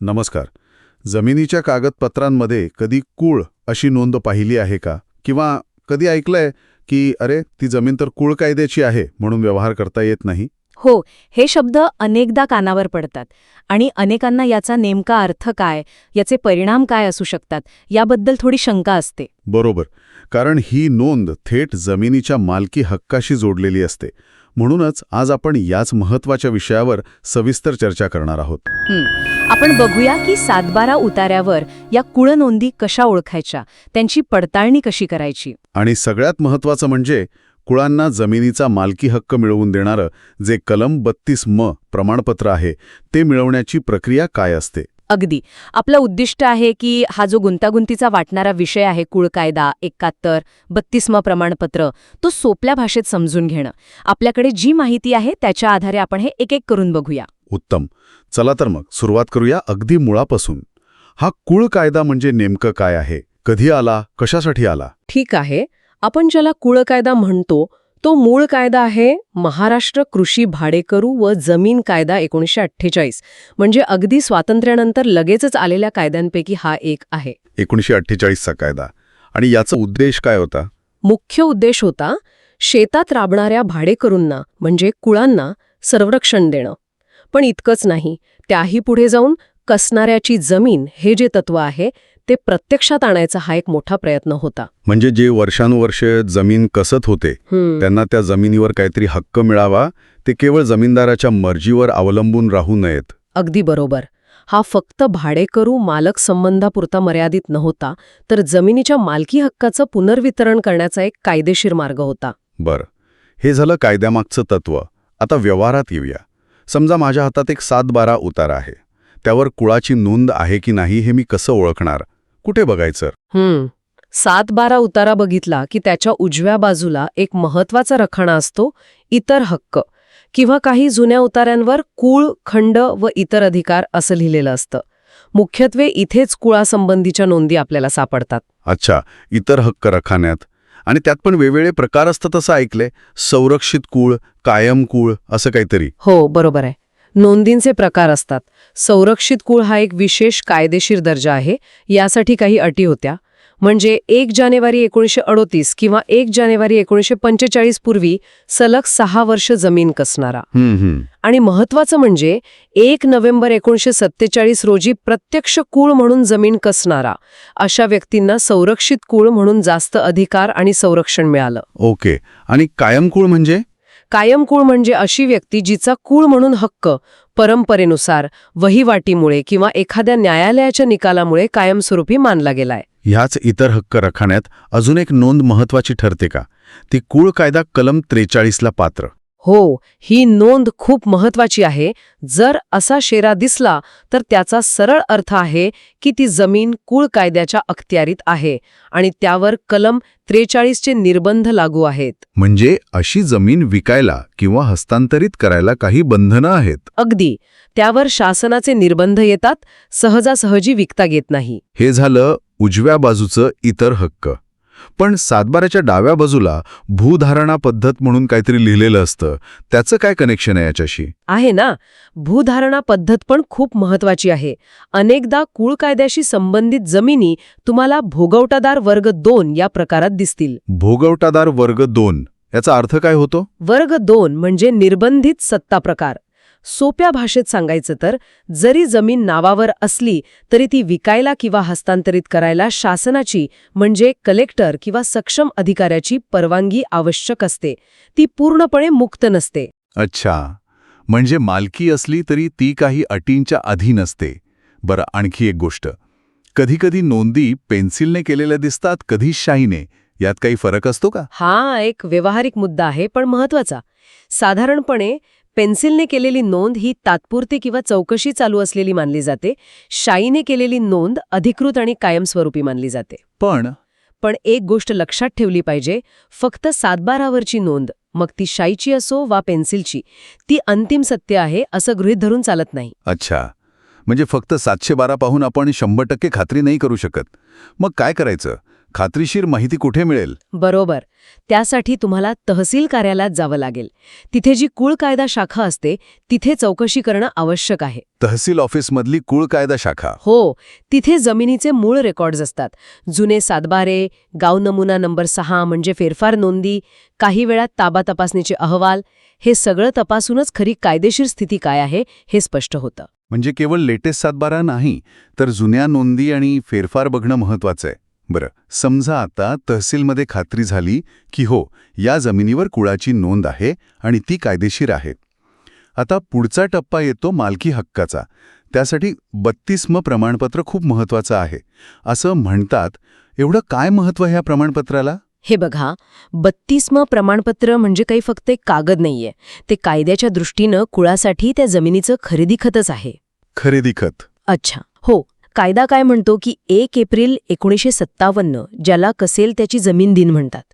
नमस्कार. जमिनीच्या कागदपत्रांमध्ये कधी कूळ अशी नोंद पाहिली आहे का? किंवा कधी ऐकलंय की अरे ती जमीन तर कूळ कायद्याची आहे म्हणून व्यवहार करता येत नाही? हो हे शब्द अनेकदा कानावर पडतात. आणि अनेकांना याचा नेमका अर्थ काय याचे परिणाम काय असू शकतात याबद्दल थोडी शंका असते. बरोबर. कारण ही नोंद थेट जमिनीच्या मालकी हक्काशी जोडलेली असते. म्हणूनच आज आपण याच महत्त्वाच्या विषयावर सविस्तर चर्चा करणार आहोत. आपण बघूया की सातबारा उतार्यावर या कुळनोंदी कशा ओळखायच्या? त्यांची पडताळणी कशी करायची? आणि सगळ्यात महत्वाचं म्हणजे कुळांना जमिनीचा मालकी हक्क मिळवून देणारं जे कलम बत्तीस म प्रमाणपत्र आहे ते मिळवण्याची प्रक्रिया काय असते? अगदी. आपलं उद्दिष्ट आहे की हा जो गुंतागुंतीचा वाटणारा विषय आहे कुळ कायदा एकाहत्तर बत्तीसमं प्रमाणपत्र तो सोप्या भाषेत समजून घेणं. आपल्याकडे जी माहिती आहे त्याच्या आधारे आपण हे एक एक करून बघूया. उत्तम. चला तर मग सुरुवात करूया अगदी मुळापासून. हा कुळ कायदा म्हणजे नेमकं काय आहे? कधी आला? कशासाठी आला? ठीक आहे. आपण ज्याला कुळ कायदा म्हणतो तो मूळ कायदा आहे महाराष्ट्र कृषी भाडेकरू व जमीन कायदा एकोणीसशे अठ्ठेचाळीस. म्हणजे अगदी स्वातंत्र्यानंतर लगेचच आलेल्या कायद्यांपैकी हा एक आहे. एकोणीशे अठ्ठेचाळीसचा कायदा. आणि याचा उद्देश काय होता? मुख्य उद्देश होता शेतात राबणाऱ्या भाडेकरूंना म्हणजे कुळांना संरक्षण देणं. पण इतकंच नाही. त्याही पुढे जाऊन कसणाऱ्याची जमीन हे जे तत्व आहे ते प्रत्यक्षात आणायचा हा एक मोठा प्रयत्न होता. म्हणजे जे वर्षानुवर्ष जमीन कसत होते. त्यांना त्या जमिनीवर काहीतरी हक्क मिळावा ते केवळ जमीनदाराच्या मर्जीवर अवलंबून राहू नयेत. अगदी बरोबर. हा फक्त भाडेकरू मालक संबंधापुरता मर्यादित नव्हता तर जमिनीच्या मालकी हक्काचं पुनर्वितरण करण्याचा एक कायदेशीर मार्ग होता. बरं. हे झालं कायद्यामागचं तत्व. आता व्यवहारात येऊया. समजा माझ्या हातात एक सात बारा उतारा आहे. त्यावर कुळाची नोंद आहे की नाही हे मी कसं ओळखणार? कुठे बघायचं? हम्म. सात बारा उतारा बघितला की त्याच्या उजव्या बाजूला एक महत्त्वाचा रखाना असतो इतर हक्क किंवा काही जुन्या उतार्यांवर कुळ खंड व इतर अधिकार असं लिहिलेलं असतं. मुख्यत्वे इथेच कुळासंबंधीच्या नोंदी आपल्याला सापडतात. अच्छा इतर हक्क रखान्यात आणि त्यात पण वेगवेगळे प्रकार असतात असं ऐकलंय. संरक्षित कुळ कायम कुळ असं काहीतरी. हो बरोबर आहे. नोंदींचे प्रकार असतात. संरक्षित कुळ हा एक विशेष कायदेशीर दर्जा आहे. यासाठी काही अटी होत्या. म्हणजे एक जानेवारी एकोणीसशे अडोतीस किंवा एक जानेवारी एकोणीसशे पंचेचाळीस पूर्वी सलग सहा वर्ष जमीन कसणारा. आणि महत्वाचं म्हणजे एक नोव्हेंबर एकोणीसशे सत्तेचाळीस रोजी प्रत्यक्ष कुळ म्हणून जमीन कसणारा. अशा व्यक्तींना संरक्षित कुळ म्हणून जास्त अधिकार आणि संरक्षण मिळालं. ओके. आणि कायम कुळ म्हणजे? कायम कुळ म्हणजे अशी व्यक्ती जिचा कुळ म्हणून हक्क परंपरेनुसार वहिवाटीमुळे किंवा एखाद्या न्यायालयाच्या निकालामुळे कायमस्वरूपी मानला गेलाय. ह्याच इतर हक्क रखान्यात अजून एक नोंद महत्वाची ठरते का? ती कुळ कायदा कलम त्रेचाळीसला पात्र. हो ही नोंद खूप महत्वाची आहे. जर असा शेरा दिसला तर त्याचा सरळ अर्थ आहे की ती जमीन कुळ कायद्याच्या अखत्यारीत आहे आणि त्यावर कलम त्रेचाळीसचे निर्बंध लागू आहेत. म्हणजे अशी जमीन विकायला किंवा हस्तांतरित करायला काही बंधनं आहेत? अगदी. त्यावर शासनाचे निर्बंध येतात सहजासहजी विकता येत नाही. हे झालं उजव्या बाजूचं इतर हक्क. पण सातबाऱ्याच्या डाव्या बाजूला भूधारणा पद्धत म्हणून काहीतरी लिहिलेलं असतं. त्याचं काय कनेक्शन आहे याच्याशी? आहे ना. भूधारणा पद्धत पण खूप महत्वाची आहे. अनेकदा कुळ कायद्याशी संबंधित जमिनी तुम्हाला भोगवटादार वर्ग दोन या प्रकारात दिसतील. भोगवटादार वर्ग दोन. याचा अर्थ काय होतो? वर्ग दोन म्हणजे निर्बंधित सत्ता प्रकार. सोप्या भाषेत सांगायचं तर जरी जमीन नावावर असली तरी ती विकायला किंवा हस्तांतरित करायला शासनाची म्हणजे कलेक्टर किंवा सक्षम अधिकाऱ्याची परवानगी आवश्यक असते. ती पूर्णपणे मुक्त नसते. अच्छा. म्हणजे मालकी असली तरी ती काही अटींच्या अधीन असते बरं आणखी एक गोष्ट. कधीकधी नोंदी पेन्सिलने केलेल्या दिसतात कधी शाईने. यात काही फरक असतो का? हा एक व्यवहारिक मुद्दा आहे पण महत्त्वाचा साधारणपणे पेन्सिलने केलेली नोंद ही तात्पुरती किंवा चौकशी चालू असलेली मानली जाते. शाईने केलेली नोंद अधिकृत आणि कायमस्वरूपी मानली जाते. पण पण एक गोष्ट लक्षात ठेवली पाहिजे फक्त सातबारावरची नोंद मग ती शाईची असो वा पेन्सिलची ती अंतिम सत्य आहे असं गृहीत धरून चालत नाही. अच्छा. म्हणजे फक्त सातशे बारा पाहून आपण शंभर टक्के खात्री नाही करू शकत. मग काय करायचं? खात्रीशीर माहिती कुठे मिळेल? बरोबर. त्यासाठी तुम्हाला तहसील कार्यालयात जावं लागेल. तिथे जी कुळ कायदा शाखा असते तिथे चौकशी करणं आवश्यक आहे. तहसील ऑफिसमधली कुळ कायदा शाखा. हो तिथे जमिनीचे मूळ रेकॉर्ड्स असतात. जुने सातबारे गाव नमुना नंबर सहा म्हणजे फेरफार नोंदी काही वेळात ताबा तपासणीचे अहवाल हे सगळं तपासूनच खरी कायदेशीर स्थिती काय आहे हे स्पष्ट होतं. म्हणजे केवळ लेटेस्ट सातबारा नाही तर जुन्या नोंदी आणि फेरफार बघणं महत्वाचं आहे. बरं समजा आता तहसीलमध्ये खात्री झाली की हो या जमिनीवर कुळाची नोंद आहे आणि ती कायदेशीर आहे. आता पुढचा टप्पा येतो मालकी हक्काचा. त्यासाठी बत्तीसमं प्रमाणपत्र खूप महत्वाचं आहे. असं म्हणतात एवढं काय महत्त्व ह्या प्रमाणपत्राला? हे बघा बत्तीसमं प्रमाणपत्र म्हणजे काही फक्त एक कागद नाहीये. ते कायद्याच्या दृष्टीनं कुळासाठी त्या जमिनीचं खरेदी खतच आहे. खरेदी खत. अच्छा हो कायदा काय म्हणतो की एक एप्रिल एकोणीसशे सत्तावन्न ज्याला कसेल त्याची जमीन दिन म्हणतात.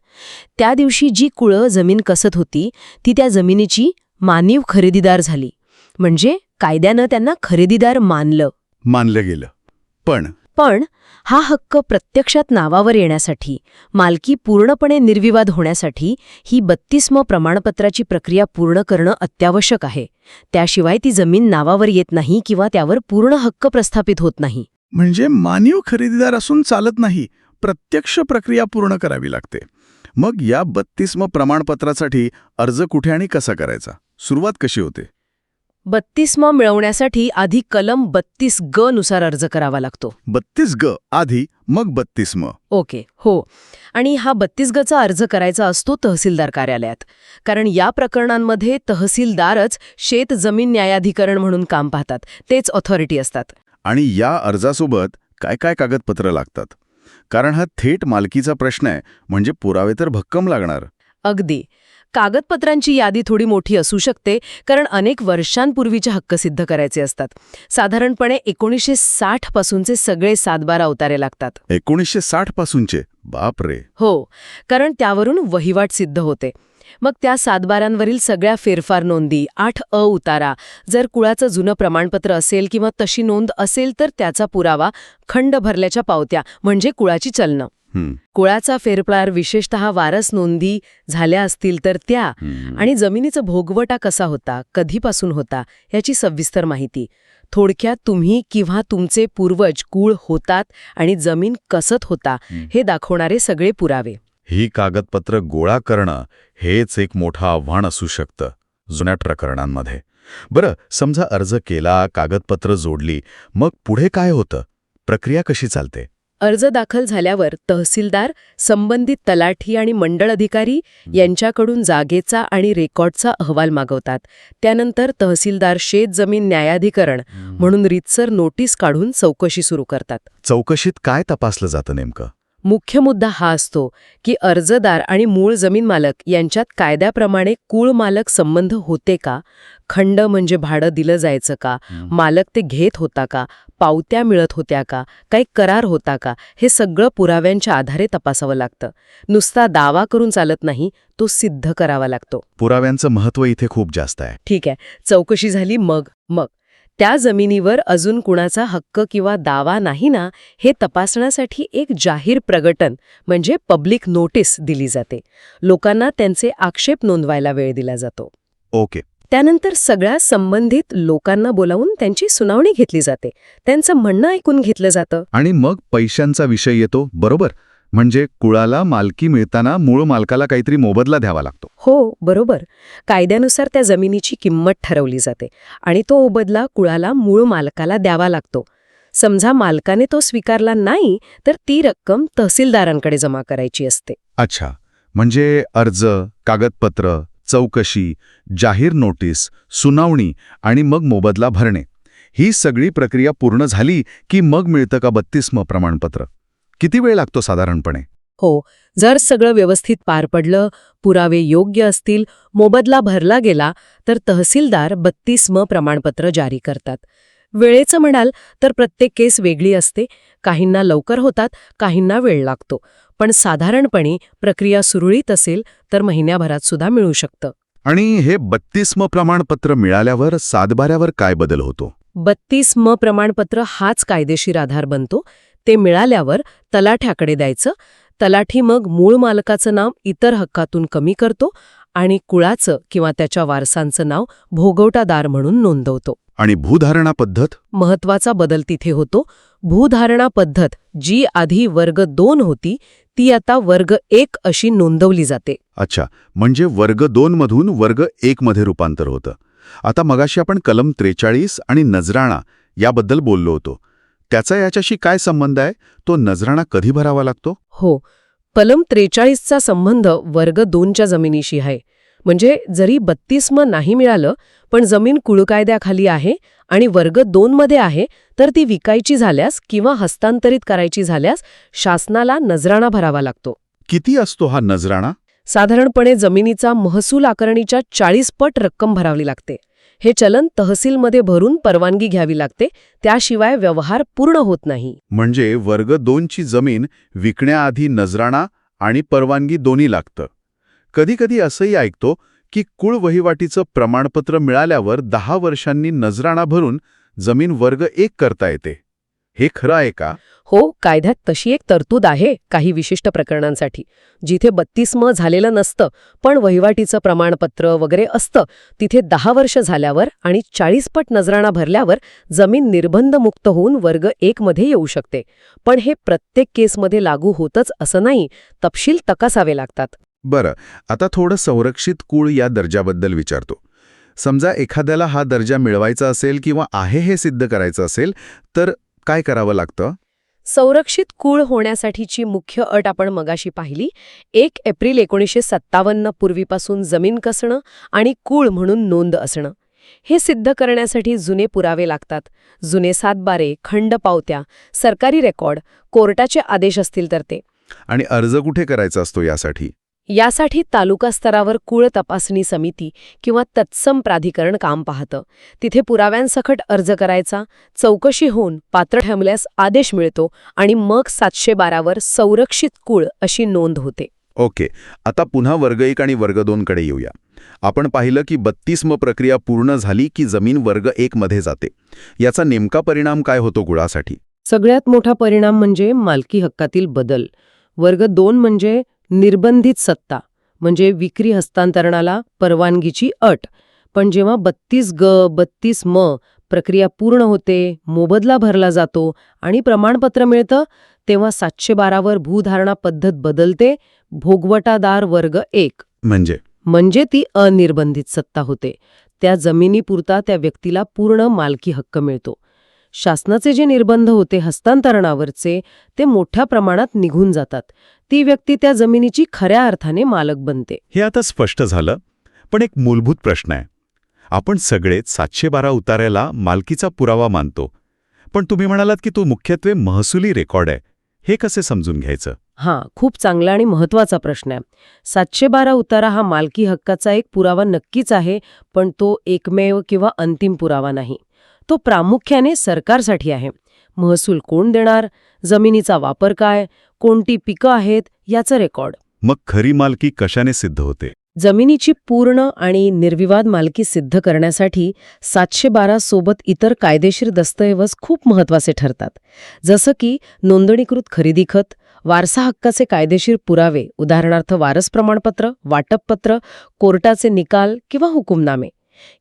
त्या दिवशी जी कुळं जमीन कसत होती ती त्या जमिनीची मानीव खरेदीदार झाली. म्हणजे कायद्यानं त्यांना खरेदीदार मानलं. मानलं गेलं. पण पण हा हक्क प्रत्यक्षात नावावर येण्यासाठी मालकी पूर्णपणे निर्विवाद होण्यासाठी ही बत्तीसम प्रमाणपत्राची प्रक्रिया पूर्ण करणं अत्यावश्यक आहे. त्याशिवाय ती जमीन नावावर येत नाही किंवा त्यावर पूर्ण हक्क प्रस्थापित होत नाही. म्हणजे मानीव खरेदीदार असून चालत नाही प्रत्यक्ष प्रक्रिया पूर्ण करावी लागते. मग या बत्तीसम प्रमाणपत्रासाठी अर्ज कुठे आणि कसा करायचा? सुरुवात कशी होते? बत्तीसमा मिळवण्यासाठी आधी कलम बत्तीस ग नुसार अर्ज करावा लागतो. बत्तीस ग आधी मग बत्तीसमं ओके हो. आणि हा बत्तीस गचा अर्ज करायचा असतो तहसीलदार कार्यालयात. कारण या प्रकरणांमध्ये तहसीलदारच शेत जमीन न्यायाधिकरण म्हणून काम पाहतात. तेच ऑथॉरिटी असतात. आणि या अर्जासोबत काय काय कागदपत्र लागतात? कारण हा थेट मालकीचा प्रश्न आहे. म्हणजे पुरावे तर भक्कम लागणार. अगदी. कागदपत्रांची यादी थोडी मोठी असू शकते कारण अनेक वर्षांपूर्वीचे हक्क सिद्ध करायचे असतात. साधारणपणे एकोणीसशे साठ पासूनचे सगळे सातबारा अवतारे लागतात. एकोणीसशे साठ पासूनचे? बाप रे हो कारण त्यावरून वहिवाट सिद्ध होते. मग त्या सातबारांवरील सगळ्या फेरफार नोंदी आठ अ उतारा जर कुळाचं जुनं प्रमाणपत्र असेल किंवा तशी नोंद असेल तर त्याचा पुरावा खंड भरल्याच्या पावत्या म्हणजे कुळाची चलनं. कुळाचा फेरफार विशेषतः वारस नोंदी झाल्या असतील तर त्या. आणि जमिनीचा भोगवटा कसा होता कधीपासून होता याची सविस्तर माहिती. थोडक्यात तुम्ही किंवा तुमचे पूर्वज कुळ होतात आणि जमीन कसत होता हं. हे दाखवणारे सगळे पुरावे. ही कागदपत्र गोळा करणं हेच एक मोठं आव्हान असू शकतं जुन्या प्रकरणांमध्ये. बरं समजा अर्ज केला कागदपत्र जोडली मग पुढे काय होतं? प्रक्रिया कशी चालते? अर्ज दाखल झाल्यावर तहसीलदार संबंधित तलाठी आणि मंडळ अधिकारी यांच्याकडून जागेचा आणि रेकॉर्डचा अहवाल मागवतात. त्यानंतर तहसीलदार शेत जमीन न्यायाधिकरण म्हणून रितसर नोटीस काढून चौकशी सुरू करतात. चौकशीत काय तपासलं जातं नेमकं? मुख्य मुद्दा हा असतो की अर्जदार आणि मूळ जमीन मालक यांच्यात कायद्याप्रमाणे कुळ मालक संबंध होते का? खंड म्हणजे भाडं दिलं जायचं का? मालक ते घेत होता का? पावत्या मिळत होत्या का? काही करार होता का? हे सगळं पुराव्यांच्या आधारे तपासावं लागतं. नुसता दावा करून चालत नाही तो सिद्ध करावा लागतो. पुराव्यांचं महत्त्व इथे खूप जास्त आहे. ठीक आहे. चौकशी झाली मग मग. त्या जमिनीवर अजून कुणाचा हक्क किंवा दावा नाही ना हे तपासण्यासाठी एक जाहीर प्रगटन म्हणजे पब्लिक नोटीस दिली जाते. लोकांना त्यांचे आक्षेप नोंदवायला वेळ दिला जातो. ओके. त्यानंतर सगळ्या संबंधित लोकांना बोलावून त्यांची सुनावणी घेतली जाते. त्यांचं म्हणणं ऐकून घेतलं जातं. आणि मग पैशांचा विषय येतो बरोबर? म्हणजे कुळाला मालकी मिळताना मूळ मालकाला काहीतरी मोबदला द्यावा लागतो. हो बरोबर. कायद्यानुसार त्या जमिनीची किंमत ठरवली जाते आणि तो मोबदला कुळाला मूळ मालकाला द्यावा लागतो. समजा मालकाने तो स्वीकारला नाही तर ती रक्कम तहसीलदारांकडे जमा करायची असते. अच्छा. म्हणजे अर्ज कागदपत्र चौकशी जाहीर नोटीस सुनावणी आणि मग मोबदला भरणे. ही सगळी प्रक्रिया पूर्ण झाली की मग मिळतं का बत्तीसमं प्रमाणपत्र? किती वेळ लागतो साधारणपणे? हो जर सगळं व्यवस्थित पार पडलं पुरावे योग्य असतील मोबदला भरला गेला तर तहसीलदार बत्तीस म प्रमाणपत्र जारी करतात. वेळेचं म्हणाल तर प्रत्येक केस वेगळी असते काहींना लवकर होतात काहींना वेळ लागतो. पण साधारणपणे प्रक्रिया सुरळीत असेल तर महिन्याभरात सुद्धा मिळू शकतं. आणि हे बत्तीसमं प्रमाणपत्र मिळाल्यावर सातबाऱ्यावर काय बदल होतो? बत्तीस म प्रमाणपत्र हाच कायदेशीर आधार बनतो ते मिळाल्यावर तलाठ्याकडे द्यायचं. तलाठी मग मूळ मालकाचं नाव इतर हक्कातून कमी करतो आणि कुळाचं किंवा त्याच्या वारसांचं नाव भोगवटादार म्हणून नोंदवतो. आणि भूधारणा पद्धत? महत्त्वाचा बदल तिथे होतो. भूधारणा पद्धत जी आधी वर्ग दोन होती ती आता वर्ग एक अशी नोंदवली जाते. अच्छा म्हणजे वर्ग दोन मधून वर्ग एक मध्ये रूपांतर होतं. आता मगाशी आपण कलम त्रेचाळीस आणि नजराणा याबद्दल बोललो होतो. त्याचा याच्याशी काय संबंध आहे? तो नजराणा कधी भरावा लागतो? हो. कलम त्रेचाळीसचा संबंध वर्ग दोनच्या जमिनीशी आहे. म्हणजे जरी बत्तीस म नाही मिळालं पण जमीन कुळकायद्याखाली आहे आणि वर्ग दोनमध्ये आहे तर ती विकायची झाल्यास किंवा हस्तांतरित करायची झाल्यास शासनाला नजराणा भरावा लागतो. किती असतो हा नजराणा? साधारणपणे जमिनीचा महसूल आकारणीच्या चाळीस पट रक्कम भरावी लागते. हे चलन तहसीलमध्ये भरून परवानगी घ्यावी लागते त्याशिवाय व्यवहार पूर्ण होत नाही. म्हणजे वर्ग दोनची जमीन विकण्याआधी नजराणा आणि परवानगी दोन्ही लागतं. कधीकधी असंही ऐकतो की कुळ वहिवाटीचं प्रमाणपत्र मिळाल्यावर दहा वर्षांनी नजराणा भरून जमीन वर्ग एक करता येते. हे खरं आहे का? हो कायद्यात तशी एक तरतूद आहे काही विशिष्ट प्रकरणांसाठी. जिथे बत्तीस म झालेलं नसतं पण वहिवाटीचं प्रमाणपत्र वगैरे असतं तिथे दहा वर्ष झाल्यावर आणि चाळीस पट नजराणा भरल्यावर जमीन निर्बंधमुक्त होऊन वर्ग एक मध्ये येऊ शकते. पण हे प्रत्येक केसमध्ये लागू होतच असं नाही तपशील तपासावे लागतात. बरं आता थोडं संरक्षित कुळ या दर्जाबद्दल विचारतो. समजा एखाद्याला हा दर्जा मिळवायचा असेल किंवा आहे हे सिद्ध करायचं असेल तर काय करावं लागतं? संरक्षित कुळ होण्यासाठीची मुख्य अट आपण मगाशी पाहिली. एक एप्रिल एकोणीसशे सत्तावन्न पूर्वीपासून जमीन कसणं आणि कुळ म्हणून नोंद असणं. हे सिद्ध करण्यासाठी जुने पुरावे लागतात. जुने सातबारे खंड पावत्या सरकारी रेकॉर्ड कोर्टाचे आदेश असतील तर ते. आणि अर्ज कुठे करायचा असतो यासाठी? यासाठी तालुका स्तरावर कुळ तपासणी समिती किंवा तत्सम प्राधिकरण काम पाहतं. तिथे पुराव्यांसकट अर्ज करायचा चौकशी होऊन पात्र ठरल्यास आदेश मिळतो आणि मग सातशे बारावर संरक्षित कुळ अशी नोंद होते. ओके आता पुन्हा वर्ग एक आणि वर्ग दोनकडे येऊया. आपण पाहिलं की बत्तीसम प्रक्रिया पूर्ण झाली की जमीन वर्ग एक मध्ये जाते. याचा नेमका परिणाम काय होतो गुळासाठी? सगळ्यात मोठा परिणाम म्हणजे मालकी हक्कातील बदल. वर्ग दोन म्हणजे निर्बंधित सत्ता म्हणजे विक्री हस्तांतरणाला परवानगीची अट. पण जेव्हा बत्तीस ग बत्तीस म प्रक्रिया पूर्ण होते मोबदला भरला जातो आणि प्रमाणपत्र मिळतं तेव्हा सातशे बारावर भूधारणा पद्धत बदलते भोगवटादार वर्ग एक. म्हणजे? म्हणजे ती अनिर्बंधित सत्ता होते. त्या जमिनीपुरता त्या व्यक्तीला पूर्ण मालकी हक्क मिळतो. शासनाचे जे निर्बंध होते हस्तांतरणावरचे ते मोठ्या प्रमाणात निघून जातात. ती व्यक्ती त्या जमिनीची खऱ्या अर्थाने मालक बनते. हे आता स्पष्ट झालं पण एक मूलभूत प्रश्न आहे. आपण सगळेच सातशे बारा उतार्याला मालकीचा पुरावा मानतो पण तुम्ही म्हणालात की तो मुख्यत्वे महसुली रेकॉर्ड आहे. हे कसे समजून घ्यायचं? हां खूप चांगला आणि महत्त्वाचा प्रश्न आहे. सातशे बारा उतारा हा मालकी हक्काचा एक पुरावा नक्कीच आहे पण तो एकमेव किंवा अंतिम पुरावा नाही. तो प्रामुख्याने सरकारसाठी आहे. महसूल कोण देणार? जमिनीचा वापर काय? कोणती पिकं आहेत? याचं रेकॉर्ड. मग खरी मालकी कशाने सिद्ध होते? जमिनीची पूर्ण आणि निर्विवाद मालकी सिद्ध करण्यासाठी सातशे बारा सोबत इतर कायदेशीर दस्तऐवज खूप महत्त्वाचे ठरतात. जसं की नोंदणीकृत खरेदी खत वारसा हक्काचे कायदेशीर पुरावे उदाहरणार्थ वारस प्रमाणपत्र वाटपपत्र कोर्टाचे निकाल किंवा हुकुमनामे.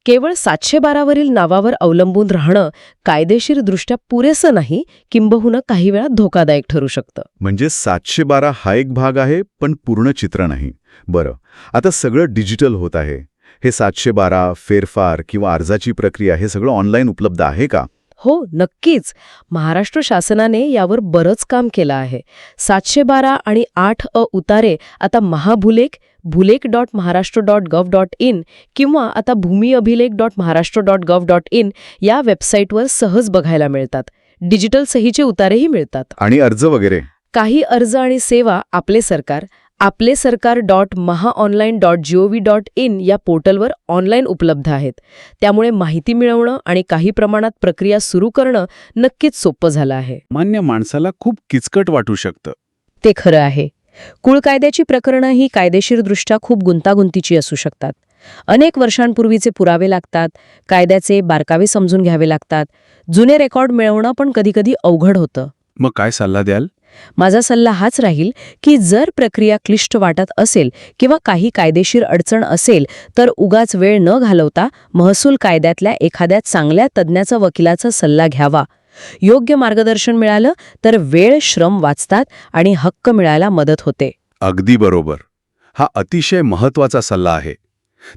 केवळ सातशे बारावरील नावावर अवलंबून राहणं कायदेशीरदृष्ट्या पुरेसं नाही किंबहुना काही वेळा धोकादायक ठरू शकतं. म्हणजे सातशे बारा हा एक भाग आहे पण पूर्ण चित्र नाही. बरं आता सगळं डिजिटल होत आहे. हे सातशे बारा फेरफार किंवा अर्जाची प्रक्रिया हे सगळं ऑनलाईन उपलब्ध आहे का? हो नक्कीच. महाराष्ट्र शासनाने यावर बरंच काम केलं आहे. सातशे बारा आणि आठ अ उतारे आता Mahabhulekh bhulekh dot Maharashtra dot gov dot in किंवा आता Bhumi Abhilekh dot Maharashtra dot gov dot in या वेबसाईटवर सहज बघायला मिळतात. डिजिटल सहीचे उतारेही मिळतात. आणि अर्ज वगैरे? काही अर्ज आणि सेवा Aaple Sarkar Aaple Sarkar dot MahaOnline dot GOV dot in या पोर्टलवर ऑनलाईन उपलब्ध आहेत. त्यामुळे माहिती मिळवणं आणि काही प्रमाणात प्रक्रिया सुरू करणं नक्कीच सोपं झालं आहे. मान्य माणसाला खूप किचकट वाटू शकतं. ते खरं आहे. कुळ कायद्याची प्रकरणं ही कायदेशीरदृष्ट्या खूप गुंतागुंतीची असू शकतात. अनेक वर्षांपूर्वीचे पुरावे लागतात कायद्याचे बारकावे समजून घ्यावे लागतात. जुने रेकॉर्ड मिळवणं पण कधीकधी अवघड होतं. मग काय सल्ला द्याल? माझा सल्ला हाच राहील की जर प्रक्रिया क्लिष्ट वाटत असेल किंवा काही कायदेशीर अडचण असेल तर उगाच वेळ न घालवता महसूल कायद्यातल्या एखाद्या चांगल्या तज्ज्ञाचा वकिलाचा सल्ला घ्यावा. योग्य मार्गदर्शन मिळालं तर वेळ श्रम वाचतात आणि हक्क मिळायला मदत होते. अगदी बरोबर. हा अतिशय महत्त्वाचा सल्ला आहे.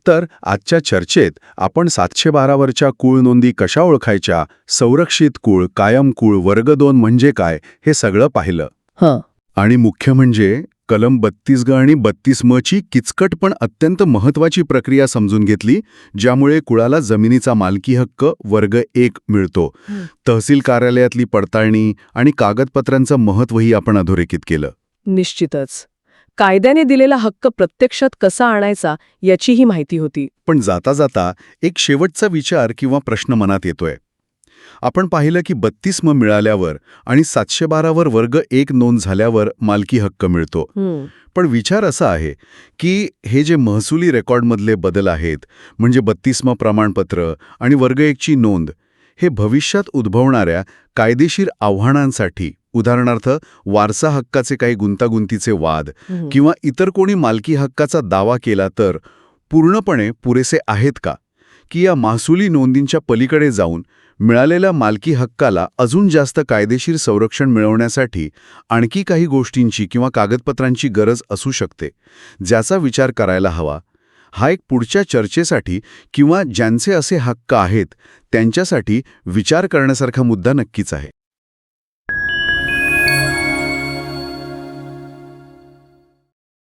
तर आजच्या चर्चेत आपण सातशे बारावरच्या कुळ नोंदी कशा ओळखायच्या? संरक्षित कुळ कायम कुळ वर्ग दोन म्हणजे काय? हे सगळं पाहिलं. हं. आणि मुख्य म्हणजे कलम बत्तीस ग आणि बत्तीस म ची किचकट पण अत्यंत महत्वाची प्रक्रिया समजून घेतली ज्यामुळे कुळाला जमिनीचा मालकी हक्क वर्ग एक मिळतो. तहसील कार्यालयातली पडताळणी आणि कागदपत्रांचं महत्वही आपण अधोरेखित केलं. निश्चितच. कायद्याने दिलेला हक्क प्रत्यक्षात कसा आणायचा याचीही माहिती होती. पण जाता जाता एक शेवटचा विचार किंवा प्रश्न मनात येतोय. आपण पाहिलं की बत्तीस म मिळाल्यावर आणि सातशे बारावर वर्ग एक नोंद झाल्यावर मालकी हक्क मिळतो. पण विचार असा आहे की हे जे महसुली रेकॉर्डमधले बदल आहेत म्हणजे बत्तीसम प्रमाणपत्र आणि वर्ग एकची नोंद हे भविष्यात उद्भवणाऱ्या कायदेशीर आव्हानांसाठी उदाहरणार्थ वारसा हक्काचे काही गुंतागुंतीचे वाद किंवा इतर कोणी मालकी हक्काचा दावा केला तर पूर्णपणे पुरेसे आहेत का? की या महसुली नोंदींच्या पलीकडे जाऊन मिळालेल्या मालकी हक्काला अजून जास्त कायदेशीर संरक्षण मिळवण्यासाठी आणखी काही गोष्टींची किंवा कागदपत्रांची गरज असू शकते ज्याचा विचार करायला हवा. हा एक पुढच्या चर्चेसाठी किंवा ज्यांचे असे हक्क आहेत त्यांच्यासाठी विचार करण्यासारखा मुद्दा नक्कीच आहे.